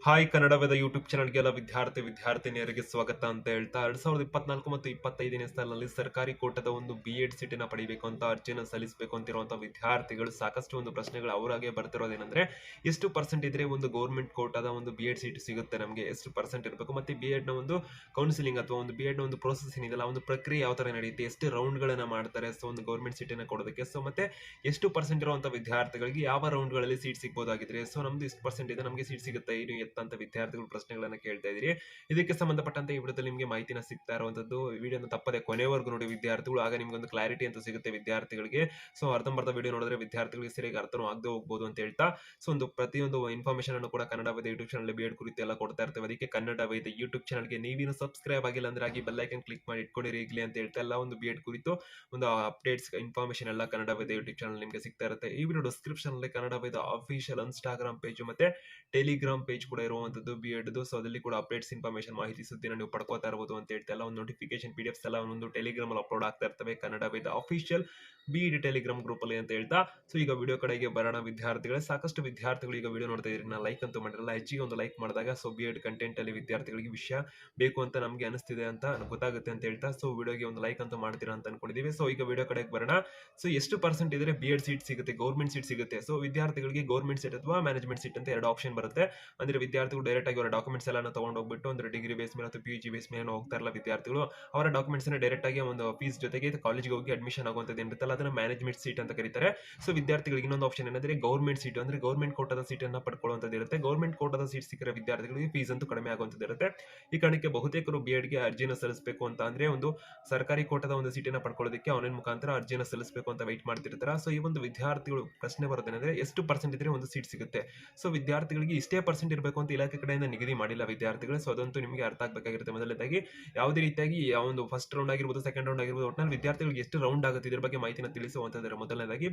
Hi Kannada Veda YouTube ಚಾನಲ್ಗೆಲ್ಲ ವಿದ್ಯಾರ್ಥಿ ವಿದ್ಯಾರ್ಥಿನಿಯರಿಗೆ ಸ್ವಾಗತ ಅಂತ ಹೇಳ್ತಾ ಎರಡ್ ಸಾವಿರದ ಇಪ್ಪತ್ನಾಲ್ಕು ಮತ್ತು ಇಪ್ಪತ್ತೈದನೇ ಸಾಲಿನಲ್ಲಿ ಸರ್ಕಾರಿ ಕೋಟದ ಒಂದು ಬಿ ಎಡ್ ಸೀಟಿನ ಪಡಿಬೇಕು ಅಂತ ಅರ್ಜಿಯನ್ನು ಸಲ್ಲಿಸಬೇಕು ಅಂತಿರುವಂತಹ ವಿದ್ಯಾರ್ಥಿಗಳು ಸಾಕಷ್ಟು ಒಂದು ಪ್ರಶ್ನೆಗಳು ಅವರಾಗೆ ಬರ್ತಿರೋದೇನೆಂದ್ರೆ ಎಷ್ಟು ಪರ್ಸೆಂಟ್ ಇದ್ರೆ ಒಂದು ಗೌರ್ಮೆಂಟ್ ಕೋಟಾದ ಒಂದು ಬಿ ಎಡ್ ಸೀಟ್ ಸಿಗುತ್ತೆ ನಮಗೆ? ಎಷ್ಟು ಪರ್ಸೆಂಟ್ ಇರಬೇಕು? ಮತ್ತೆ ಬಿ ನ ಒಂದು ಕೌನ್ಸಿಲಿಂಗ್ ಅಥವಾ ಒಂದು ಬಿ ಎಡ್ನ ಒಂದು ಪ್ರೋಸೆಸ್ ಏನಿದೆಲ್ಲ ಒಂದು ಪ್ರಕ್ರಿಯೆ ಯಾವ ತರ ನಡೆಯುತ್ತೆ? ಎಷ್ಟು ರೌಂಡ್ ಗಳನ್ನ ಮಾಡ್ತಾರೆ? ಸೊ, ಒಂದು ಗೌರ್ಮೆಂಟ್ ಸೀಟಿನ ಕೊಡೋದಕ್ಕೆ. ಸೊ, ಮತ್ತೆ ಎಷ್ಟು ಪರ್ಸೆಂಟ್ ಇರುವಂತಹ ವಿದ್ಯಾರ್ಥಿಗಳಿಗೆ ಯಾವ ರೌಂಡ್ಗಳಲ್ಲಿ ಸೀಟ್ ಸಿಗ್ಬೋದಾಗಿದ್ರೆ? ಸೊ, ನಮ್ದು ಇಷ್ಟು ಪರ್ಸೆಂಟ್ ಇದೆ? ನಮಗೆ ಸೀಟ್ ಸಿಗುತ್ತೆ? ಏನು ಎತ್ತಂತ ವಿದ್ಯಾರ್ಥಿಗಳು ಪ್ರಶ್ನೆಗಳನ್ನ ಕೇಳ್ತಾ ಇದ್ರಿ ಇದಕ್ಕೆ ಸಂಬಂಧಪಟ್ಟಂತ ಈ ವಿಡಿಯೋದಲ್ಲಿ ನಿಮಗೆ ಮಾಹಿತಿನ ಸಿಗ್ತಾ ಇರುವಂತದ್ದು ವಿಡಿಯೋನ ತಪ್ಪದೆ ಕೊನೆವರೆಗೂ ನೋಡಿ ವಿದ್ಯಾರ್ಥಿಗಳು. ಆಗ ನಿಮ್ಗೆ ಒಂದು ಕ್ಲಾರಿಟಿ ಅಂತ ಸಿಗುತ್ತೆ ವಿದ್ಯಾರ್ಥಿಗಳಿಗೆ. ಸೊ, ಅರ್ಧಂಬರ್ಧ ವಿಡಿಯೋ ನೋಡಿದ್ರೆ ವಿದ್ಯಾರ್ಥಿಗಳಿಗೆ ಸರಿಯಾಗಿ ಅರ್ಥನೂ ಆಗದೆ ಹೋಗ್ಬೋದು ಅಂತ ಹೇಳ್ತಾ, ಸೊ, ಒಂದು ಪ್ರತಿಯೊಂದು ಇನ್ಫಾರ್ಮೇಶನ್ ಅನ್ನು ಕೂಡ ಕನ್ನಡ ವೈದ್ಯ ಯೂಟ್ಯೂಬ್ ಚಾನಲ್ ಬಿ ಎಡ್ ಕುರಿತು ಎಲ್ಲ ಕೊಡ್ತಾ ಇರ್ತೇವೆ. ಅದಕ್ಕೆ ಕನ್ನಡ ವೈದ್ಯ ಯೂಟ್ಯೂಬ್ ಚಾನಲ್ಗೆ ನೀವೇನು ಸಬ್ಸ್ಕ್ರೈಬ್ ಆಗಿಲ್ಲ ಅಂದ್ರೆ ಆಗಿ ಬೆಲ್ಲೈಕನ್ ಕ್ಲಿಕ್ ಮಾಡಿ ಇಟ್ಕೊಂಡಿರಿ ಈಗಲೇ ಅಂತ ಹೇಳ್ತಾ, ಎಲ್ಲ ಒಂದು ಬಿ ಎಡ್ ಕುರಿತು ಒಂದು ಅಪ್ಡೇಟ್ಸ್ ಇನ್ಫಾರ್ಮೇಶನ್ ಎಲ್ಲ ಕನ್ನಡ ವೈದ್ಯ ಯೂಟ್ಯೂಬ್ ಚಾನಲ್ ನಿಮಗೆ ಸಿಗ್ತಾ ಇರುತ್ತೆ. ಈ ವಿಡಿಯೋ ಡಿಸ್ಕ್ರಿಪ್ಷನ್ ಅಲ್ಲಿ ಕನ್ನಡ ವೈದ್ಯ ಅಫಿಷಿಯಲ್ ಇನ್ಸ್ಟಾಗ್ರಾಮ್ ಪೇಜ್ ಮತ್ತೆ ಟೆಲಿಗ್ರಾಮ್ ಪೇಜ್ ಕೂಡ ಇರುವಂತದ್ದು ಬಿ ಎಡ್ ಸೊ ಅದಲ್ಲಿ ಕೂಡ ಅಪ್ಡೇಟ್ಸ್ ಇನ್ಫಾರ್ಮೇಶನ್ ಮಾಹಿತಿ ಸುದ್ದಿನ ನೀವು ಪಡ್ಕೋತಾ ಇರಬಹುದು ಅಂತ ಹೇಳ್ತಾ ಎಲ್ಲ ಒಂದು ನೋಟಿಫಿಕೇಶನ್ ಪಿ ಡಿ ಎಫ್ಸ್ ಎಲ್ಲ ಒಂದು ಟೆಲಿಗ್ರಾಮ್ ಅಲ್ಲಿ ಅಪ್ಲೋಡ್ ಆಗ್ತಾ ಇರ್ತವೆ. Kannada Veda official B Ed Telegram group ಅಲ್ಲಿ ಅಂತ ಹೇಳ್ತಾ. ಸೊ ಈಗ ವಿಡಿಯೋ ಕಡೆಗೆ ಬರೋಣ ವಿದ್ಯಾರ್ಥಿಗಳೇ. ಸಾಕಷ್ಟು ವಿದ್ಯಾರ್ಥಿಗಳು ಈಗ ವಿಡಿಯೋ ನೋಡ್ತಾ ಇದ್ರಿ ನಾ ಲೈಕ್ ಅಂತೂ ಮಾಡಿರಲ್ಲ. ಹೆಚ್ಚಿಗೆ ಒಂದು ಲೈಕ್ ಮಾಡಿದಾಗ ಸೊ ಬಿ ಎಡ್ ಕಂಟೆಂಟ್ ಅಲ್ಲಿ ವಿದ್ಯಾರ್ಥಿಗಳಿಗೆ ವಿಷಯ ಬೇಕು ಅಂತ ನಮಗೆ ಅನಿಸ್ತಿದೆ ಅಂತ ಗೊತ್ತಾಗುತ್ತೆ ಅಂತ ಹೇಳ್ತಾ. ಸೊ ವಿಡಿಯೋಗೆ ಒಂದು ಲೈಕ್ ಅಂತೂ ಮಾಡ್ತೀರಾ ಅಂತ ಅನ್ಕೊಂಡಿದ್ದೀವಿ ಸೊ ಈಗ ವಿಡಿಯೋ ಕಡೆಗೆ ಬರೋಣ. ಸೊ ಎಷ್ಟು ಪರ್ಸೆಂಟ್ ಇದ್ರೆ ಬಿ ಎಡ್ ಸೀಟ್ ಸಿಗುತ್ತೆ? ಗೌರ್ಮೆಂಟ್ ಸೀಟ್ ಸಿಗುತ್ತೆ. ಸೊ ವಿದ್ಯಾರ್ಥಿಗಳಿಗೆ ಗೌರ್ಮೆಂಟ್ ಸೀಟ್ ಅಥವಾ ಮ್ಯಾನೇಜ್ಮೆಂಟ್ ಸೀಟ್ ಅಂತ ಎರಡು ಆಪ್ಷನ್ ಬರುತ್ತೆ. ಅಂದ್ರೆ ವಿದ್ಯಾರ್ಥಿಗಳು ಡೈರೆಕ್ಟ್ ಆಗಿ ಅವರ ಡಾಕ್ಯುಮೆಂಟ್ಸ್ ಎಲ್ಲ ತಗೊಂಡು ಹೋಗ್ಬಿಟ್ಟು ಅಂದ್ರೆ ಡಿಗ್ರಿ ಬೇಸ್ ಮೇಲೆ ಅಥವಾ ಪಿ ಜಿ ಬೇಸ್ ಮೇಲೆ ಹೋಗ್ತಾ ಇರಲ್ಲ ವಿದ್ಯಾರ್ಥಿಗಳು. ಅವರ ಡಾಕ್ಯುಮೆಂಟ್ಸ್ ಡೈರೆಕ್ಟ್ ಆಗಿ ಒಂದು ಫೀಸ್ ಜೊತೆಗೆ ಕಾಲೇಜ್ಗೆ ಹೋಗಿ ಅಡ್ಮಿಷನ್ ಆಗುವಂಥದ್ದು ಇರುತ್ತಲ್ಲ ಅದನ್ನ ಮ್ಯಾನೇಜ್ಮೆಂಟ್ ಸೀಟ್ ಅಂತ ಕರೀತಾರೆ. ಸೊ ವಿದ್ಯಾರ್ಥಿಗಳಿಗೆ ಇನ್ನೊಂದು ಆಪ್ಷನ್ ಏನಂದ್ರೆ ಗೌರ್ಮೆಂಟ್ ಸೀಟ್ ಅಂದ್ರೆ ಗೌರ್ಮೆಂಟ್ ಕೋಟದ ಅನ್ನ ಪಡ್ಕೊಳ್ಳುವಂಥದ್ದು ಇರುತ್ತೆ. ಗೌರ್ಮೆಂಟ್ ಕೋಟದ ಸೀಟ್ ಸಿಕ್ಕರೆ ವಿದ್ಯಾರ್ಥಿಗಳಿಗೆ ಫೀಸ್ ಅಂತೂ ಕಡಿಮೆ ಆಗುವಂಥದ್ದು ಇರುತ್ತೆ. ಈ ಕಾರಣಕ್ಕೆ ಬಹುತೇಕರು ಬಿ ಗೆ ಅರ್ಜಿನ ಸಲ್ಲಿಸಬೇಕು ಅಂತ ಅಂದ್ರೆ ಒಂದು ಸರ್ಕಾರಿ ಕೋಟದ ಒಂದು ಸೀಟನ್ನ ಪಡ್ಕೊಳ್ಳೋದಕ್ಕೆ ಆನ್ಲೈನ್ ಮುಖಾಂತರ ಅರ್ಜಿನ ಸಲ್ಲಿಸಬೇಕು ಅಂತ ವೈಟ್ ಮಾಡ್ತಿರ್ತಾರೆ. ಸೊ ಈ ಒಂದು ವಿದ್ಯಾರ್ಥಿಗಳು ಪ್ರಶ್ನೆ ಬರೋದೇನೆಂದ್ರೆ ಎಷ್ಟು ಪರ್ಸೆಂಟ್ ಇದ್ರೆ ಒಂದು ಸೀಟ್ ಸಿಗುತ್ತೆ? ಸೊ ವಿದ್ಯಾರ್ಥಿಗಳಿಗೆ ಇಷ್ಟೇ ಪರ್ಸೆಂಟ್ ಇರಬೇಕು ಅಂತ ಇಲಾಖೆ ಕಡೆಯಿಂದ ನಿಗದಿ ಮಾಡಿಲ್ಲ ವಿದ್ಯಾರ್ಥಿಗಳು. ಸೊ ಅದಂತೂ ನಿಮಗೆ ಅರ್ಥ ಆಗಬೇಕಾಗಿರುತ್ತೆ. ಮೊದಲನೇದಾಗಿ ಯಾವುದೇ ರೀತಿಯಾಗಿ ಒಂದು ಫಸ್ಟ್ ರೌಂಡ್ ಆಗಿರ್ಬೋದು ಸೆಕೆಂಡ್ ರೌಂಡ್ ಆಗಿರ್ಬೋದು ಒಟ್ಟಿನಲ್ಲಿ ವಿದ್ಯಾರ್ಥಿಗಳಿಗೆ ಎಷ್ಟು ರೌಂಡ್ ಆಗುತ್ತೆ ಇದ್ರ ಬಗ್ಗೆ ಮಾಹಿತಿನ ತಿಳಿಸುವಂತಂದ್ರೆ ಮೊದಲನೇದಾಗಿ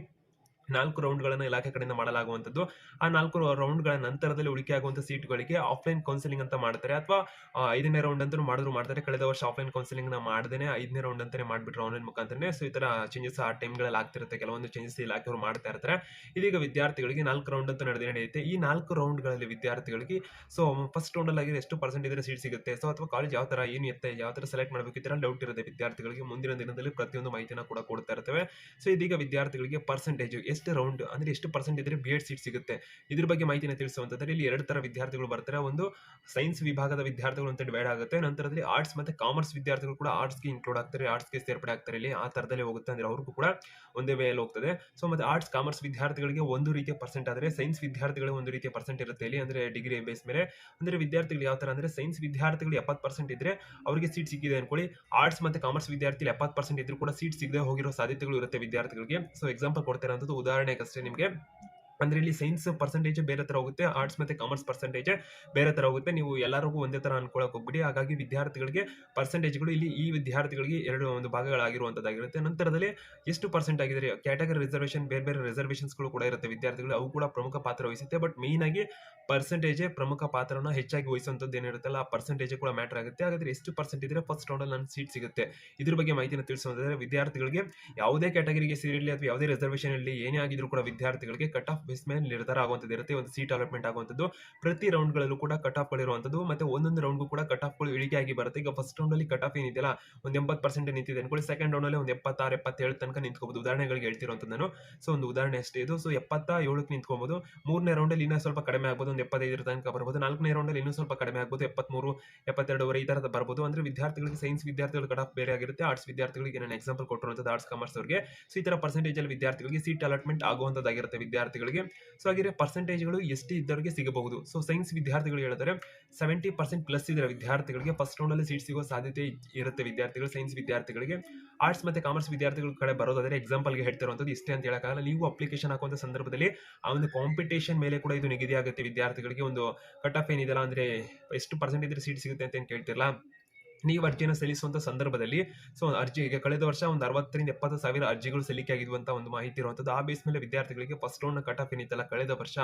ನಾಲ್ಕು ರೌಂಡ್ಗಳನ್ನು ಇಲಾಖೆ ಕಡೆಯಿಂದ ಮಾಡಲಾಗುವಂಥದ್ದು. ಆ ನಾಲ್ಕು ರೌಂಡ್ಗಳ ನಂತರದಲ್ಲಿ ಉಳಿಕೆ ಆಗುವಂಥ ಸೀಟ್ಗಳಿಗೆ ಆಫ್ಲೈನ್ ಕೌನ್ಸಿಲಿಂಗ್ ಅಂತ ಮಾಡ್ತಾರೆ. ಅಥವಾ ಐದನೇ ರೌಂಡ್ ಅಂತ ಮಾಡಿದ್ರು ಮಾಡ್ತಾರೆ. ಕಳೆದ ವರ್ಷ ಆಫ್ಲೈನ್ ಕೌನ್ಸಿಲಿಂಗ್ನ ಐದನೇ ರೌಂಡ್ ಅಂತಾನೆ ಮಾಡಿಬಿಟ್ರು ಆನ್ಲೈನ್ ಮುಖಾಂತರನೇ. ಸೊ ಈ ತರ ಚೇಂಜಸ್ ಆ ಟೈಮ್ಗಳಲ್ಲಿ ಆಗ್ತಿರುತ್ತೆ. ಕೆಲವೊಂದು ಚೇಂಜಸ್ ಇಲಾಖೆಯವರು ಮಾಡ್ತಾ ಇರ್ತಾರೆ. ಇದೀಗ ವಿದ್ಯಾರ್ಥಿಗಳಿಗೆ ನಾಲ್ಕು ರೌಂಡ್ ಅಂತ ನಡೆದೇ ನಡೆಯುತ್ತೆ. ಈ ನಾಲ್ಕು ರೌಂಡ್ಗಳಲ್ಲಿ ವಿದ್ಯಾರ್ಥಿಗಳಿಗೆ ಸೊ ಫಸ್ಟ್ ರೌಂಡ್ ಅಲ್ಲಿ ಎಷ್ಟು ಪರ್ಸೆಂಟ್ ಇದ್ರೆ ಸೀಟ್ ಸಿಗುತ್ತೆ? ಸೊ ಅಥವಾ ಕಾಲೇಜ್ ಯಾವ ತರ, ಏನು ಎತ್ತೆ, ಯಾವ ತರ ಸೆಲೆಕ್ಟ್ ಮಾಡಬೇಕು? ಈ ತರ ಡೌಟ್ ಇರುತ್ತೆ ವಿದ್ಯಾರ್ಥಿಗಳಿಗೆ. ಮುಂದಿನ ದಿನದಲ್ಲಿ ಪ್ರತಿಯೊಂದು ಮಾಹಿತಿನ ಕೂಡ ಕೊಡ್ತಾ ಇರ್ತವೆ. ಸೊ ಇದೀಗ ವಿದ್ಯಾರ್ಥಿಗಳಿಗೆ ಪರ್ಸೆಂಟೇಜ್ ಎಷ್ಟು ರೌಂಡ್ ಅಂದ್ರೆ ಎಷ್ಟು ಪರ್ಸೆಂಟ್ ಇದ್ರೆ ಬಿ ಎಡ್ ಸೀಟ್ ಸಿಗುತ್ತೆ? ಇದ್ರ ಬಗ್ಗೆ ಮಾಹಿತಿನ ತಿಳಿಸುವಂತಂದ್ರೆ ಇಲ್ಲಿ ಎರಡು ತರ ವಿದ್ಯಾರ್ಥಿಗಳು ಬರ್ತಾರೆ. ಒಂದು ಸೈನ್ಸ್ ವಿಭಾಗದ ವಿದ್ಯಾರ್ಥಿಗಳು ಅಂತ ಡಿವೈಡ್ ಆಗುತ್ತೆ. ನಂತರದಲ್ಲಿ ಆರ್ಟ್ಸ್ ಮತ್ತೆ ಕಾಮರ್ಸ್ ವಿದ್ಯಾರ್ಥಿಗಳು ಕೂಡ ಆರ್ಟ್ಸ್ಗೆ ಇನ್ಕ್ಲೂಡ್ ಆಗ್ತಾರೆ ಆರ್ಟ್ಸ್ಗೆ ಸೇರ್ಪಡೆ ಆಗ್ತಾರೆ. ಇಲ್ಲಿ ಆ ತರದಲ್ಲಿ ಹೋಗುತ್ತೆ ಅಂದ್ರೆ ಅವ್ರಿಗೂ ಕೂಡ ಒಂದೇ ವೇಯಲ್ಲಿ ಹೋಗ್ತದೆ. ಸೊ ಮತ್ತೆ ಆರ್ಟ್ಸ್ ಕಾಮರ್ಸ್ ವಿದ್ಯಾರ್ಥಿಗಳಿಗೆ ಒಂದು ರೀತಿಯ ಪರ್ಸೆಂಟ್ ಆದರೆ ಸೈನ್ಸ್ ವಿದ್ಯಾರ್ಥಿಗಳಿಗೆ ಒಂದು ರೀತಿಯ ಪರ್ಸೆಂಟ್ ಇರುತ್ತೆ ಇಲ್ಲಿ ಅಂದ್ರೆ ಡಿಗ್ರಿ ಬೇಸ್ ಮೇಲೆ. ಅಂದ್ರೆ ವಿದ್ಯಾರ್ಥಿಗಳು ಯಾವ ತರ ಅಂದ್ರೆ ಸೈನ್ಸ್ ವಿದ್ಯಾರ್ಥಿಗಳು ಎಪ್ಪತ್ತು ಪರ್ಸೆಂಟ್ ಇದ್ರೆ ಅವರಿಗೆ ಸೀಟ್ ಸಿಕ್ಕಿದೆ ಅನ್ಕೊಳ್ಳಿ. ಆರ್ಟ್ಸ್ ಮತ್ತೆ ಕಾಮರ್ಸ್ ವಿದ್ಯಾರ್ಥಿ ಎಪ್ಪತ್ತು ಪರ್ಸೆಂಟ್ ಇದ್ರೂ ಕೂಡ ಸೀಟ್ ಸಿಗದೆ ಹೋಗಿರೋ ಸಾಧ್ಯತೆಗಳು ಇರುತ್ತೆ ವಿದ್ಯಾರ್ಥಿಗಳಿಗೆ. ಸೊ ಎಕ್ಸಾಂಪಲ್ उदाहरण अस्टे निम्हे ಅಂದ್ರೆ ಇಲ್ಲಿ ಸೈನ್ಸ್ ಪರ್ಸೆಂಟೇಜ್ ಬೇರೆ ತರ ಹೋಗುತ್ತೆ ಆರ್ಟ್ಸ್ ಮತ್ತೆ ಕಾಮರ್ಸ್ ಪರ್ಸೆಂಟೇಜ್ ಬೇರೆ ತರ ಹೋಗುತ್ತೆ. ನೀವು ಎಲ್ಲರಿಗೂ ಒಂದೇ ತರ ಅನ್ಕೊಳಕ್ ಹೋಗ್ಬಿಡಿ. ಹಾಗಾಗಿ ವಿದ್ಯಾರ್ಥಿಗಳಿಗೆ ಪರ್ಸೆಂಟೇಜ್ಗಳು ಇಲ್ಲಿ ಈ ವಿದ್ಯಾರ್ಥಿಗಳಿಗೆ ಎರಡು ಒಂದು ಭಾಗಗಳಾಗಿರುವಂತದ್ದಾಗಿರುತ್ತೆ. ನಂತರದಲ್ಲಿ ಎಷ್ಟು ಪರ್ಸೆಂಟ್ ಆಗಿದ್ರೆ? ಕ್ಯಾಟಗರಿ ರಿಸರ್ವೇಷನ್ ಬೇರೆ ಬೇರೆ ರಿಸರ್ವೇಷನ್ಸ್ಗಳು ಕೂಡ ಇರುತ್ತೆ ವಿದ್ಯಾರ್ಥಿಗಳು. ಅವು ಕೂಡ ಪ್ರಮುಖ ಪಾತ್ರ ವಹಿಸುತ್ತೆ. ಬಟ್ ಮೇನ್ ಆಗಿ ಪರ್ಸೆಂಟೇಜೇ ಪ್ರಮುಖ ಪಾತ್ರನ ಹೆಚ್ಚಾಗಿ ವಹಿಸುವಂಥದ್ದು ಏನಿರುತ್ತಲ್ಲ, ಆ ಪರ್ಸೆಂಟೇಜ್ ಕೂಡ ಮ್ಯಾಟರ್ ಆಗುತ್ತೆ. ಹಾಗಾದ್ರೆ ಎಷ್ಟು ಪರ್ಸೆಂಟ್ ಇದ್ರೆ ಫಸ್ಟ್ ರೌಂಡ್ ನನ್ನ ಸೀಟ್ ಸಿಗುತ್ತೆ? ಇದ್ರ ಬಗ್ಗೆ ಮಾಹಿತಿನ ತಿಳಿಸುವಂತಂದ್ರೆ, ವಿದ್ಯಾರ್ಥಿಗಳಿಗೆ ಯಾವುದೇ ಕ್ಯಾಟಗರಿಗೆ ಸೇರಿರಲಿ ಅಥವಾ ಯಾವುದೇ ರಿಸರ್ವೇಷನ್ ಇರಲಿ ಏನೇ ಆಗಿದ್ರು ಕೂಡ ವಿದ್ಯಾರ್ಥಿಗಳಿಗೆ ಕಟ್ ಆಫ್ ಬೇಸ್ ಮೇಲೆ ನಿರ್ಧಾರ ಆಗುವಂಥದ್ದು ಇರುತ್ತೆ, ಒಂದು ಸೀಟ್ ಅಲಾಟ್ಮೆಂಟ್ ಆಗುವಂಥದ್ದು. ಪ್ರತಿ ರೌಂಡ್ಗಳಲ್ಲೂ ಕೂಡ ಕಟ್ ಆಫ್ ಇರುವಂಥದ್ದು, ಮತ್ತೆ ಒಂದೊಂದು ರೌಂಡ್ಗೂ ಕೂಡ ಕಟ್ ಆಫ್ಗಳು ಇಳಿಕೆ ಆಗಿ ಬರುತ್ತೆ. ಈಗ ಫಸ್ಟ್ ರೌಂಡಲ್ಲಿ ಕಟ್ ಆಫ್ ಏನಿದೆಯಲ್ಲ, ಒಂದು ಎಂಬತ್ತು ಪರ್ಸೆಂಟ್ ನಿಂತಿದೆ ಅನ್ಕೊಳ್ಳಿ ಸೆಕೆಂಡ್ ರೌಂಡಲ್ಲಿ ಒಂದು ಎಪ್ಪತ್ತಾರು, ಎಪ್ಪತ್ತೇಳು ತನಕ ನಿಂತ್ಕೋಬಹುದು ಉದಾಹರಣೆಗಳಿಗೆ ಹೇಳ್ತಿರುವಂಥದ್ದು ನಾನು. ಸೊ ಒಂದು ಉದಾಹರಣೆ ಅಷ್ಟೇ ಇದು. ಸೊ ಎಪ್ಪತ್ತ ಏಳಕ್ಕೆ ನಿಂತ್ಕೋಬಹುದು ಮೂರನೇ ರೌಂಡಲ್ಲಿ ಇನ್ನೂ ಸ್ವಲ್ಪ ಕಡಿಮೆ ಆಗ್ಬೋದು, ಒಂದು ಎಪ್ಪತ್ತೈದರ ತನಕ ಬರ್ಬೋದು. ನಾಲ್ಕನೇ ರೌಂಡಲ್ಲಿ ಇನ್ನೂ ಸ್ವಲ್ಪ ಕಡಿಮೆ ಆಗ್ಬೋದು, ಎಪ್ಪತ್ಮೂರು, ಎಪ್ಪತ್ತೆರಡುವರೆ ಈ ತರದ ಬರ್ಬೋದು. ಅಂದ್ರೆ ವಿದ್ಯಾರ್ಥಿಗಳಿಗೆ ಸೈನ್ಸ್ ವಿದ್ಯಾರ್ಥಿಗಳು ಕಟ್ ಆಫ್ ಬೇರೆ ಆಗಿರುತ್ತೆ. ಆರ್ಟ್ಸ್ ವಿದ್ಯಾರ್ಥಿಗಳಿಗೆ ನಾನು ಎಕ್ಸಾಂಪಲ್ ಕೊಟ್ಟಿರುವಂಥದ್ದು ಆರ್ಟ್ಸ್ ಕಾಮರ್ಸ್ ಅವರಿಗೆ. ಸೊ ಈ ತರ ಪರ್ಸೆಂಟೇಜ್ ಅಲ್ಲಿ ವಿದ್ಯಾರ್ಥಿಗಳಿಗೆ ಸೀಟ್ ಅಲಾಟ್ಮೆಂಟ್ ಆಗುವಂತದ್ದಾಗಿರುತ್ತೆ ವಿದ್ಯಾರ್ಥಿಗಳಿಗೆ. ಸೊ ಹಾಗೆ ಪರ್ಸೆಂಟೇಜ್ಗಳು ಎಷ್ಟು ಇದ್ದವರಿಗೆ ಸಿಗಬಹುದು. ಸೊ ಸೈನ್ಸ್ ವಿದ್ಯಾರ್ಥಿಗಳು ಹೇಳಿದರೆ ಸೆವೆಂಟಿ ಪರ್ಸೆಂಟ್ ಪ್ಲಸ್ ಇದ್ರೆ ವಿದ್ಯಾರ್ಥಿಗಳಿಗೆ ಫಸ್ಟ್ ರೌಂಡ್ ಅಲ್ಲಿ ಸೀಟ್ ಸಿಗೋ ಸಾಧ್ಯತೆ ಇರುತ್ತೆ ವಿದ್ಯಾರ್ಥಿಗಳು ಸೈನ್ಸ್ ವಿದ್ಯಾರ್ಥಿಗಳಿಗೆ. ಆರ್ಟ್ಸ್ ಮತ್ತೆ ಕಾಮರ್ಸ್ ವಿದ್ಯಾರ್ಥಿಗಳ ಕಡೆ ಬರೋದಾದ್ರೆ ಎಕ್ಸಾಂಪಲ್ಗೆ ಹೇಳ್ತಿರುವಂಥದ್ದು ಇಷ್ಟೇ ಅಂತ ಹೇಳಕ್ಕಾಗಲ್ಲ. ನೀವು ಅಪ್ಲಿಕೇಶನ್ ಹಾಕುವಂತ ಸಂದರ್ಭದಲ್ಲಿ ಆ ಒಂದು ಕಾಂಪಿಟೇಷನ್ ಮೇಲೆ ಕೂಡ ಇದು ನಿಗದಿಯಾಗುತ್ತೆ ವಿದ್ಯಾರ್ಥಿಗಳಿಗೆ. ಒಂದು ಕಟ್ ಆಫ್ ಏನಿದೆಲ್ಲ ಅಂದ್ರೆ ಎಷ್ಟು ಪರ್ಸೆಂಟ್ ಇದ್ರೆ ಸೀಟ್ ಸಿಗುತ್ತೆ ಅಂತ ಏನು ಕೇಳ್ತಿರಲ್ಲ ನೀವು ಅರ್ಜಿಯನ್ನು ಸಲ್ಲಿಸುವಂತ ಸಂದರ್ಭದಲ್ಲಿ ಸೊ ಅರ್ಜಿಗೆ ಕಳೆದ ವರ್ಷ ಒಂದು ಅರವತ್ತರಿಂದ ಎಪ್ಪತ್ತು ಸಾವಿರ ಅರ್ಜಿಗಳು ಸಲ್ಲಿಕೆ ಆಗಿರುವಂತಹ ಒಂದು ಮಾಹಿತಿ ಇರುವಂಥದ್ದು ಆ ಬೇಸ್ ಮೇಲೆ ವಿದ್ಯಾರ್ಥಿಗಳಿಗೆ ಫಸ್ಟ್ ರೌಂಡ್ ಕಟ್ ಆಫ್ ಏನಿತ್ತಲ್ಲ, ಕಳೆದ ವರ್ಷ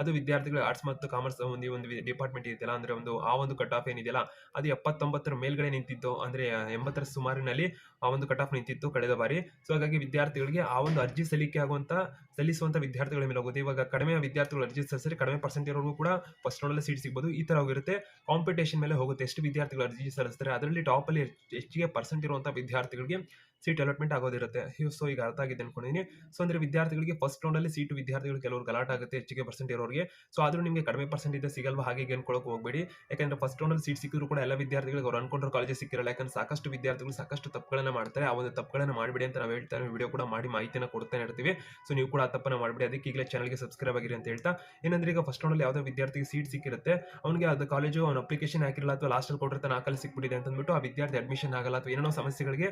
ಅದು ವಿದ್ಯಾರ್ಥಿಗಳು ಆರ್ಟ್ಸ್ ಮತ್ತು ಕಾಮರ್ಸ್ ಒಂದು ಒಂದು ಡಿಪಾರ್ಟ್ಮೆಂಟ್ ಇದೆಯಲ್ಲ ಅಂದ್ರೆ ಒಂದು ಆ ಒಂದು ಕಟ್ ಆಫ್ ಏನಿದೆಯಲ್ಲ, ಅದು ಎಪ್ಪತ್ತೊಂಬತ್ತರ ಮೇಲ್ಗಡೆ ನಿಂತಿತ್ತು, ಅಂದ್ರೆ ಎಂಬತ್ತರ ಸುಮಾರಿನಲ್ಲಿ ಆ ಒಂದು ಕಟ್ ಆಫ್ ನಿಂತಿತ್ತು ಕಳೆದ ಬಾರಿ. ಸೊ ಹಾಗಾಗಿ ವಿದ್ಯಾರ್ಥಿಗಳಿಗೆ ಆ ಒಂದು ಅರ್ಜಿ ಸಲ್ಲಿಕೆ ಆಗುವಂತ, ಸಲ್ಲಿಸುವಂತ ವಿದ್ಯಾರ್ಥಿಗಳ ಮೇಲೆ ಹೋಗುತ್ತೆ. ಇವಾಗ ಕಡಿಮೆ ವಿದ್ಯಾರ್ಥಿಗಳು ಅರ್ಜಿ ಸಲ್ಲಿಸಿದ್ರೆ ಕಡಿಮೆ ಪರ್ಸೆಂಟ್ ಇರೋರ್ಗೂ ಕೂಡ ಫಸ್ಟ್ ರೌಂಡಲ್ಲಿ ಸೀಟ್ ಸಿಗ್ಬೋದು. ಈ ತರ ಹೋಗಿರುತ್ತೆ. ಕಾಂಪಿಟೇಷನ್ ಮೇಲೆ ಹೋಗುತ್ತೆ. ಎಷ್ಟು ವಿದ್ಯಾರ್ಥಿಗಳು ಅರ್ಜಿ ಸಲ್ಲಿಸ್ತಾರೆ ಅದರಲ್ಲಿ ಟಾಪ್ ಅಲ್ಲಿ ಹೆಚ್ಚಿಗೆ ಪರ್ಸೆಂಟ್ ಇರುವಂತ ವಿದ್ಯಾರ್ಥಿಗಳಿಗೆ ಸೀಟ್ ಅಲಾಟ್ಮೆಂಟ್ ಆಗೋದಿರುತ್ತೆ. ಸೊ ಈಗ ಅರ್ಥ ಆಗಿದೆ ಅನ್ಕೊಂಡಿದ್ದೀನಿ ಸೊ ಅಂದ್ರೆ ವಿದ್ಯಾರ್ಥಿಗಳಿಗೆ ಫಸ್ಟ್ ರೌಂಡಲ್ಲಿ ಸೀಟ್ ವಿದ್ಯಾರ್ಥಿಗಳು ಕೆಲವರು ಗಲಾಟ ಆಗುತ್ತೆ, ಹೆಚ್ಚಿಗೆ ಪರ್ಸೆಂಟ್ ಇರೋರಿಗೆ. ಸೊ ಆದರೂ ನಿಮಗೆ ಕಡಿಮೆ ಪರ್ಸೆಂಟ್ ಇದೆ ಸಿಗಲ್ವಾ? ಹಾಗೆ ಏನು ಅನ್ಕೊಳಕ್ ಹೋಗಬೇಡಿ. ಯಾಕಂದ್ರೆ ಫಸ್ಟ್ ರೌಂಡಲ್ಲಿ ಸೀಟ್ ಸಿಕ್ಕಿದ್ರು ಕೂಡ ಎಲ್ಲ ವಿದ್ಯಾರ್ಥಿಗಳಿಗೆ ಅವ್ರು ಅನ್ಕೊಂಡ್ರೆ ಕಾಲೇಜ್ ಸಿಕ್ಕಿರಲ್ಲ. ಯಾಕಂದ್ರೆ ಸಾಕಷ್ಟು ವಿದ್ಯಾರ್ಥಿಗಳು ಸಾಕಷ್ಟು ತಪ್ಪುಗಳನ್ನು ಮಾಡ್ತಾರೆ. ಆ ಒಂದು ತಪ್ಪುಗಳನ್ನು ಮಾಡಬೇಡಿ ಅಂತ ನಾವು ಹೇಳ್ತಾರೆ ವಿಡಿಯೋ ಕೂಡ ಮಾಡಿ ಮಾಹಿತಿನ ಕೊಡ್ತಾನೆ ಇರ್ತೀವಿ. ಸೊ ನೀವು ಕೂಡ ಆ ತಪ್ಪನ್ನ ಮಾಡಬೇಡಿ. ಅದಕ್ಕೆ ಈಗಲೇ ಚಾನಲ್ಗೆ ಸಬ್ಸ್ಕ್ರೈಬ್ ಆಗಿರಿ ಅಂತ ಹೇಳ್ತಾ. ಏನಂದ್ರೆ ಈಗ ಫಸ್ಟ್ ರೌಂಡಲ್ಲಿ ಯಾವುದೋ ವಿದ್ಯಾರ್ಥಿಗೆ ಸೀಟ್ ಸಿಕ್ಕಿರುತ್ತೆ. ಅವನಿಗೆ ಅದು ಕಾಲೇಜು ಅವ್ನು ಅಪ್ಲಿಕೇಶನ್ ಹಾಕಿರಲ್ಲ ಅಥವಾ ಲಾಸ್ಟಲ್ಲಿ ಕೊಟ್ಟಿರ್ತಾನೆ ಆ ಸಿಕ್ಬಿಟ್ಟಿದೆ ಅಂತ ಅಂದ್ಬಿಟ್ಟು ಆ ವಿದ್ಯಾರ್ಥಿ ಅಡ್ಮಿಷನ್ ಆಗಲ್ಲ ಅಥವಾ ಏನೋ ಸಮಸ್ಯೆಗಳಿಗೆ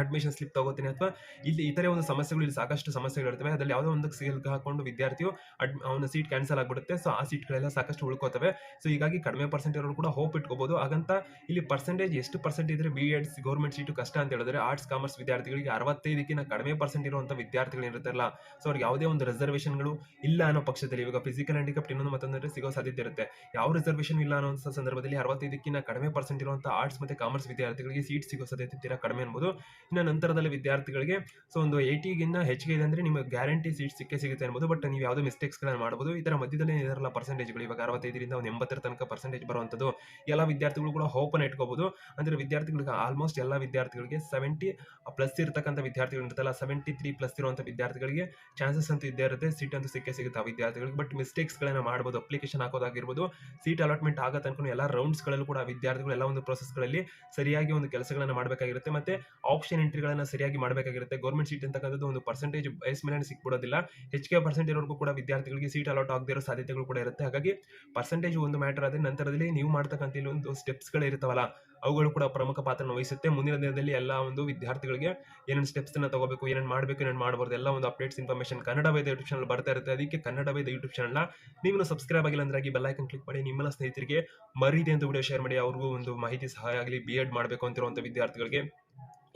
ಅಡ್ಮಿಷನ್ ಸ್ಲಿಪ್ ತಗೋತೀನಿ ಅಥವಾ ಇಲ್ಲಿ ಇತರೆ ಒಂದು ಸಮಸ್ಯೆಗಳು ಇಲ್ಲಿ ಸಾಕಷ್ಟು ಸಮಸ್ಯೆಗಳು ಇರ್ತವೆ. ಅದರಲ್ಲಿ ಯಾವುದೋ ಒಂದು ಸಿಲ್ಕ್ ಹಾಕೊಂಡು ವಿದ್ಯಾರ್ಥಿಯು ಅಡ್ ಅವನ ಸೀಟ್ ಕ್ಯಾನ್ಸಲ್ ಆಗಿಬಿಡುತ್ತೆ. ಸೊ ಆ ಸೀಟ್ಗಳೆಲ್ಲ ಸಾಕಷ್ಟು ಉಳ್ಕೋತವೆ. ಸೊ ಹೀಗಾಗಿ ಕಡಿಮೆ ಪರ್ಸೆಂಟ್ ಇರೋರು ಕೂಡ ಹೋಪ್ ಇಟ್ಕೋಬಹುದು ಹಾಗಂತ ಇಲ್ಲಿ ಪರ್ಸೆಂಟೇಜ್ ಎಷ್ಟು ಪರ್ಸೆಂಟ್ ಇದ್ರೆ ಬಿ ಎಡ್ಸ್ ಗೌರ್ಮೆಂಟ್ ಸೀಟು ಕಷ್ಟ ಅಂತ ಹೇಳಿದ್ರೆ ಆರ್ಟ್ಸ್ ಕಾಮರ್ಸ್ ವಿದ್ಯಾರ್ಥಿಗಳಿಗೆ ಅರವತ್ತೈದಕ್ಕಿಂತ ಕಡಿಮೆ ಪರ್ಸೆಂಟ್ ಇರುವಂತ ವಿದ್ಯಾರ್ಥಿಗಳು ಇರುತ್ತಲ್ಲ. ಸೊ ಅವ್ರಿಗೆ ಯಾವುದೇ ಒಂದು ರಿಸರ್ವೇಷನ್ಗಳು ಇಲ್ಲ ಅನ್ನೋ ಪಕ್ಷದಲ್ಲಿ ಇವಾಗ ಫಿಸಿಕಲ್ ಹ್ಯಾಂಡಿಕಪ್ ಇನ್ನೊಂದು ಮತ್ತೊಂದ್ರೆ ಸಿಗೋ ಸಾಧ್ಯತೆ ಇರುತ್ತೆ. ಯಾವ ರಿಸರ್ವೇಷನ್ ಇಲ್ಲ ಅನ್ನೋ ಸಂದರ್ಭದಲ್ಲಿ ಅರವತ್ತೈದಕ್ಕಿಂತ ಕಡಿಮೆ ಪರ್ಸೆಂಟ್ ಇರುವಂತ ಆರ್ಟ್ಸ್ ಮತ್ತೆ ಕಾಮರ್ಸ್ ವಿದ್ಯಾರ್ಥಿಗಳಿಗೆ ಸೀಟ್ ಸಿಗೋ ಸಾಧ್ಯತೆ ತೀರಾ ಕಡಿಮೆ ಅನ್ಬೋದು. ಇನ್ನು ನಂತರದಲ್ಲಿ ವಿದ್ಯಾರ್ಥಿಗಳಿಗೆ ಸೊ ಒಂದು ಏಯ್ಟಿಗಿಂತ ಹೆಚ್ಚಿಗೆ ಇದೆ ಅಂದರೆ ನಿಮಗೆ ಗ್ಯಾರಂಟಿ ಸೀಟ್ ಸಿಕ್ಕೇ ಸಿಗುತ್ತೆ ಅನ್ಬೋದು. ಬಟ್ ನೀವು ಯಾವುದೋ ಮಿಸ್ಟೇಕ್ಸ್ಗಳನ್ನ ಮಾಡ್ಬೋದು. ಇದರ ಮಧ್ಯದಲ್ಲಿ ಇರಲ್ಲ ಪರ್ಸೆಂಟೇಜ್ಗಳು ಇವಾಗ ಅರವತ್ತೈದರಿಂದ ಒಂದು ಎಂಬತ್ತರ ತನಕ ಪರ್ಸೆಂಟೇಜ್ ಬರುವಂಥದ್ದು. ಎಲ್ಲ ವಿದ್ಯಾರ್ಥಿಗಳು ಕೂಡ ಹೋಪನ್ನು ಇಟ್ಕೋಬೋದು. ಅಂದರೆ ವಿದ್ಯಾರ್ಥಿಗಳಿಗೆ ಆಲ್ಮೋಸ್ಟ್ ಎಲ್ಲ ವಿದ್ಯಾರ್ಥಿಗಳಿಗೆ ಸೆವೆಂಟಿ ಪ್ಲಸ್ ಇರ್ತಕ್ಕಂಥ ವಿದ್ಯಾರ್ಥಿಗಳು ಇರ್ತಲ್ಲ ಸೆವೆಂಟಿ ತ್ರೀ ಪ್ಲಸ್ ಇರುವಂಥ ವಿದ್ಯಾರ್ಥಿಗಳಿಗೆ ಚಾನ್ಸಸ್ ಅಂತೂ ಇದ್ದೇ ಇರುತ್ತೆ. ಸೀಟ್ ಅಂತೂ ಸಿಕ್ಕೇ ಸಿಗುತ್ತೆ ಆ ವಿದ್ಯಾರ್ಥಿಗಳಿಗೆ. ಬಟ್ ಮಿಸ್ಟೇಕ್ಸ್ಗಳನ್ನ ಮಾಡ್ಬೋದು ಅಪ್ಲಿಕೇಶನ್ ಹಾಕೋದಾಗಿರ್ಬೋದು. ಸೀಟ್ ಅಲಾಟ್ಮೆಂಟ್ ಆಗೋ ತನಕ ಎಲ್ಲ ರೌಂಡ್ಸ್ಗಳಲ್ಲೂ ಕೂಡ ವಿದ್ಯಾರ್ಥಿಗಳು ಎಲ್ಲ ಒಂದು ಪ್ರೊಸೆಸ್ಗಳಲ್ಲಿ ಸರಿಯಾಗಿ ಒಂದು ಕೆಲಸಗಳನ್ನು ಮಾಡಬೇಕಾಗಿರುತ್ತೆ. ಮತ್ತು ಆಪ್ಷನ್ ಎಂಟ್ರಿಗಳನ್ನ ಸರಿಯಾಗಿ ಮಾಡಬೇಕಾಗಿರುತ್ತೆ. ಗೌರ್ಮೆಂಟ್ ಸೀಟ್ ಅಂತಕ್ಕಂಥದ್ದು ಒಂದು ಪರ್ಸೆಂಟೇಜ್ ಬಯಸ್ ಮೇಲೆ ಸಿಕ್ಬಿಡೋದಿಲ್ಲ. ಹೆಚ್ಚಿಗೆ ಪರ್ಸೆಂಟ್ ಇರೋರ್ಗೂ ಕೂಡ ವಿದ್ಯಾರ್ಥಿಗಳಿಗೆ ಸೀಟ್ ಅಲಾಟ್ ಆಗದೇ ಇರೋ ಸಾಧ್ಯತೆಗಳು ಕೂಡ ಇರುತ್ತೆ. ಹಾಗಾಗಿ ಪರ್ಸೆಂಟೇಜ್ ಒಂದು ಮ್ಯಾಟರ್ ಆದರೆ ನಂತರದಲ್ಲಿ ನೀವು ಮಾಡ್ತಕ್ಕಂಥ ಇಲ್ಲೊಂದು ಸ್ಟೆಪ್ಸ್ಗಳು ಇರ್ತಾವಲ್ಲ ಅವುಗಳು ಕೂಡ ಪ್ರಮುಖ ಪಾತ್ರ ವಹಿಸುತ್ತೆ. ಮುಂದಿನ ದಿನದಲ್ಲಿ ಎಲ್ಲ ಒಂದು ವಿದ್ಯಾರ್ಥಿಗಳಿಗೆ ಏನೇನು ಸ್ಟೆಪ್ಸ್ ಅನ್ನ ತಗೋಬೇಕು, ಏನೇನು ಮಾಡಬೇಕು, ಏನೇನು ಮಾಡಬಾರ್ದು, ಎಲ್ಲ ಒಂದು updates information Kannada Veda YouTube channel ಬರ್ತಾ ಇರುತ್ತೆ. ಅದಕ್ಕೆ ಕನ್ನಡ ವೇದ ಯೂಟ್ಯೂಬ್ ಚಾನಲ್ ನೀವು ಸಬ್ಸ್ಕ್ರೈಬ್ ಆಗಿಲ್ಲ ಅಂದ್ರೆ ಐಕನ್ ಕ್ಲಿಕ್ ಮಾಡಿ ನಿಮ್ಮೆಲ್ಲ ಸ್ನೇಹಿತರಿಗೆ ಮರೀದೆ ಅಂತ ವಿಡಿಯೋ ಶೇರ್ ಮಾಡಿ. ಅವ್ರಿಗೂ ಒಂದು ಮಾಹಿತಿ ಸಹಾಯ ಆಗಲಿ ಬಿ ಎಡ್ ಮಾಡಬೇಕು ಅಂತಿರುವಂಥ ವಿದ್ಯಾರ್ಥಿಗಳಿಗೆ.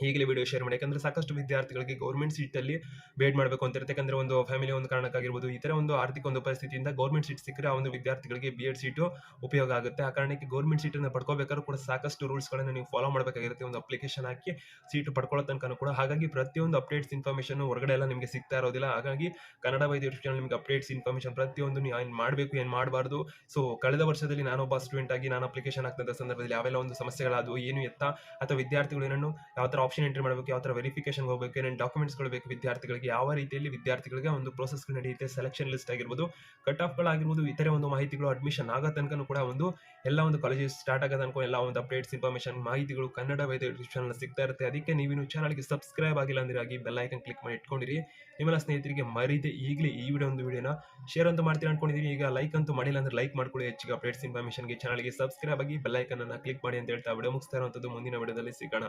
ಈಗಲೇ ವಿಡಿಯೋ ಶೇರ್ ಮಾಡಿ. ಯಾಕಂದ್ರೆ ಸಾಕಷ್ಟು ವಿದ್ಯಾರ್ಥಿಗಳಿಗೆ ಗೌರ್ಮೆಂಟ್ ಸೀಟಲ್ಲಿ ಬೇಡ್ ಮಾಡಬೇಕು ಅಂತ ಇರುತ್ತೆ. ಯಾಕಂದರೆ ಒಂದು ಫ್ಯಾಮಿಲಿ ಒಂದು ಕಾರಣಕ್ಕಾಗಿರ್ಬೋದು, ಈ ಥರ ಒಂದು ಆರ್ಥಿಕ ಒಂದು ಪರಿಸ್ಥಿತಿಯಿಂದ ಗೌರ್ಮೆಂಟ್ ಸೀಟ್ ಸಿಕ್ಕರೆ ಆ ಒಂದು ವಿದ್ಯಾರ್ಥಿಗಳಿಗೆ ಬಿ ಎಡ್ ಸೀಟು ಉಪಯೋಗ ಆಗುತ್ತೆ. ಆ ಕಾರಣಕ್ಕೆ ಗೌರ್ಮೆಂಟ್ ಸೀಟನ್ನು ಪಡ್ಕೋಬೇಕಾದ್ರೂ ಕೂಡ ಸಾಕಷ್ಟು ರೂಲ್ಸ್ಗಳನ್ನು ನೀವು ಫಾಲೋ ಮಾಡಬೇಕಾಗಿರುತ್ತೆ. ಒಂದು ಅಪ್ಲಿಕೇಶನ್ ಹಾಕಿ ಸೀಟು ಪಡ್ಕೊಳ್ಳೋ ತನಕ ಕೂಡ. ಹಾಗಾಗಿ ಪ್ರತಿಯೊಂದು ಅಪ್ಡೇಟ್ಸ್ ಇನ್ಫಾರ್ಮೇಷನ್ ಹೊರಗಡೆ ಎಲ್ಲ ನಿಮಗೆ ಸಿಗ್ತಾ ಇರೋದಿಲ್ಲ. ಹಾಗಾಗಿ ಕನ್ನಡ ವೈದ್ಯ ಯೂಟ್ಯೂಬ್ ನಿಮಗೆ ಅಪ್ಡೇಟ್ಸ್ ಇನ್ಫಾರ್ಮೇಷನ್ ಪ್ರತಿಯೊಂದು ನೀವು ಏನು ಮಾಡಬೇಕು, ಏನು ಮಾಡಬಾರ್ದು. ಸೊ ಕಳೆದ ವರ್ಷದಲ್ಲಿ ನಾನೊಬ್ಬ ಸ್ಟೂಡೆಂಟ್ ಆಗಿ ನಾನು ಅಪ್ಲಿಕೇಶನ್ ಹಾಕಿದ ಸಂದರ್ಭದಲ್ಲಿ ಯಾವೆಲ್ಲ ಒಂದು ಸಮಸ್ಯೆಗಳಾದವು. ಏನು ಎತ್ತ? ಅಥವಾ ವಿದ್ಯಾರ್ಥಿಗಳು ಏನನ್ನು? ಯಾವ ಥರ ಆಪ್ಷನ್ ಎಂಟ್ರಿ ಮಾಡಬೇಕು ಯಾವ ಥರ ವೆರಿಫಿಕೇಶನ್ ಹೋಗಬೇಕು, ಏನೇನು ಡಾಕ್ಯುಮೆಂಟ್ಸ್ಗಳು ಬೇಕು ವಿದ್ಯಾರ್ಥಿಗಳಿಗೆ, ಯಾವ ರೀತಿಯಲ್ಲಿ ವಿದ್ಯಾರ್ಥಿಗಳಿಗೆ ಒಂದು ಪ್ರೋಸೆಸ್ಗಳು ನಡೆಯುತ್ತೆ ಸೆಲೆಕ್ಷನ್ ಲಿಸ್ಟ್ ಆಗಿರ್ಬೋದು ಕಟ್ ಆಫ್ಗಳಾಗಿರ್ಬೋದು ಇತರೆ ಒಂದು ಮಾಹಿತಿಗಳು ಅಡ್ಮಿಷನ್ ಆಗೋ ತನಕ ಕೂಡ ಒಂದು ಎಲ್ಲ ಒಂದು ಕಾಲೇಜಸ್ ಸ್ಟಾರ್ಟ್ ಆಗೋ ತನಕ ಎಲ್ಲ ಒಂದು ಅಪ್ಡೇಟ್ಸ್ ಇನ್ಫಾರ್ಮೇಷನ್ ಮಾಹಿತಿಗಳು ಕನ್ನಡ ವೇದ ಚಾನಲ್ ಸಿಗ್ತಾ ಇರುತ್ತೆ. ಅದಕ್ಕೆ ನೀವು ಚಾನಲ್ಗೆ ಸಬ್ಸ್ಕ್ರೈಬ್ ಆಗಿಲ್ಲ ಅಂದ್ರೆ ಆಗಿ ಬೆಲ್ ಐಕನ್ ಕ್ಲಿಕ್ ಮಾಡಿ ಇಟ್ಕೊಂಡಿರಿ. ನಿಮ್ಮೆಲ್ಲ ಸ್ನೇಹಿತರಿಗೆ ಮರೀದೆ ಈಗಲೇ ಈ ವಿಡಿಯೋ ಒಂದು ವಿಡಿಯೋನ ಶೇರ್ ಅಂತ ಮಾಡ್ತೀನಿ ಅನ್ಕೊಂಡಿದ್ದೀನಿ ಈಗ ಲೈಕ್ ಅಂತೂ ಮಾಡಿಲ್ಲ ಅಂದ್ರೆ ಲೈಕ್ ಮಾಡ್ಕೊಳ್ಳಿ, ಹೆಚ್ಚಿಗೆ ಅಪ್ಡೇಟ್ಸ್ ಇನ್ಫಾರ್ಮೇಷನ್ಗೆ ಚಾನಲ್ಗೆ ಸಬ್ಸ್ಕ್ರೈಬ್ ಆಗಿ ಬೆಲ್ ಐಕನ್ ಅನ್ನ ಕ್ಲಿಕ್ ಮಾಡಿ ಅಂತ ಹೇಳ್ತಾ ವಿಡಿಯೋ ಮುಗಿಸ್ತಾ ಇರುವಂಥದ್ದು ಮುಂದಿನ ವಿಡಿಯೋದಲ್ಲಿ ಸಿಗೋಣ.